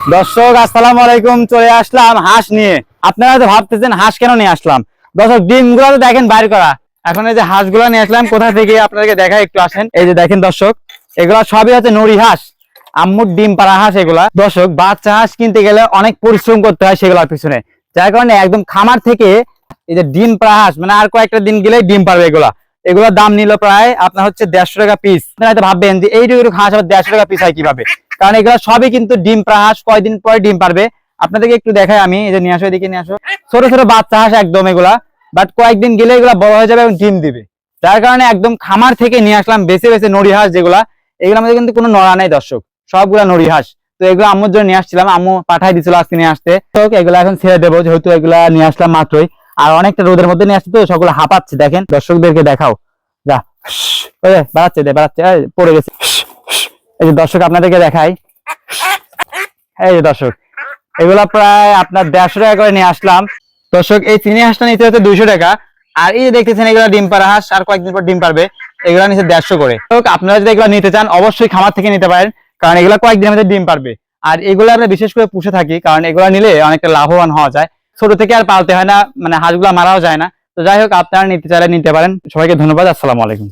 দর্শক, আসসালামু আলাইকুম। চলে আসলাম হাঁস নিয়ে। আপনারা তো ভাবতেছেন হাঁস কেন নিয়ে আসলাম? দর্শক, ডিমগুলো তো দেখেন বাইর করা। এখন এই যে হাঁসগুলো নিয়ে আসলাম, কোথা থেকে আপনাদেরকে দেখা একটু আসেন। এই যে দেখেন দর্শক, এগুলা সবই হচ্ছে নড়ি হাঁস, আম্মুর ডিম পাড়া হাঁস এগুলা। দর্শক, বাচ্চা হাঁস কিনতে গেলে অনেক পরিশ্রম করতে হয় সেগুলোর পিছনে। যার কারণে একদম খামার থেকে এই যে ডিম পাড়া হাঁস মানে আর কয়েকটা দিন গেলে ডিম পারবে এগুলা। এগুলোর দাম নিল প্রায় আপনার হচ্ছে দেড়শো টাকা পিস হয়তো ভাববেন যে এইটুকু হাঁস আবার দেড়শো টাকা পিস হয় কীভাবে? কারণ এগুলো সবই কিন্তু ডিম হাঁস কয়দিন পরে ডিম পারবে। আপনাদেরকে একটু দেখাই আমি, এই যে নিয়ে আসো, এদিকে নিয়ে আসো। ছোট ছোট বাচ্চা হাঁস একদম এগুলা বাট কয়েকদিন গেলে এগুলা বড় হয়ে যাবে এবং ডিম দিবে। যার কারণে একদম খামার থেকে নিয়ে আসলাম বেছে বেছে নড়ি হাঁস যেগুলা। এগুলোর মধ্যে কিন্তু কোনো নড়া নাই দর্শক, সবগুলা নড়ি হাঁস। তো এগুলো আম্মুর জন্য নিয়ে আসছিলাম, আম্মু পাঠাই দিছিল আজকে নিয়ে আসতে। তো এগুলো এখন ছেড়ে দেবো, যেহেতু এগুলা নিয়ে আসলাম মাত্রই। আর অনেকটা রোদের মধ্যে নিয়ে আসছে তো, সবগুলো হাঁপাচ্ছে, দেখেন। দর্শকদেরকে দেখাও। যা। বাড়াচ্ছে, দে, বাড়াচ্ছে পড়ে গেছে। এই যে দর্শক আপনাদেরকে দেখাই। এই যে দর্শক, এগুলা প্রায় আপনার দেড়শো টাকা করে নিয়ে আসলাম। দর্শক, এই চিনি হাঁসটা নিতে হচ্ছে দুইশো টাকা। আর এই যে দেখতেছেন, এগুলা ডিম পাড়া হাঁস, আর কয়েকদিন পর ডিম পারবে এগুলা নিচে দেড়শো করে। আপনারা যদি এগুলো নিতে চান, অবশ্যই খামার থেকে নিতে পারেন, কারণ এগুলা কয়েকদিনের মধ্যে ডিম পারবে আর এগুলো আমরা বিশেষ করে পুষে থাকি, কারণ এগুলা নিলে অনেকটা লাভবান হওয়া যায়। ছোট থেকে আর পালতে হয় না মানে হাঁসগুলা মারাও যায় না। তো যাই হোক, আপনারা নিতে চাইলে নিতে পারেন। সবাইকে ধন্যবাদ, আসসালামু আলাইকুম।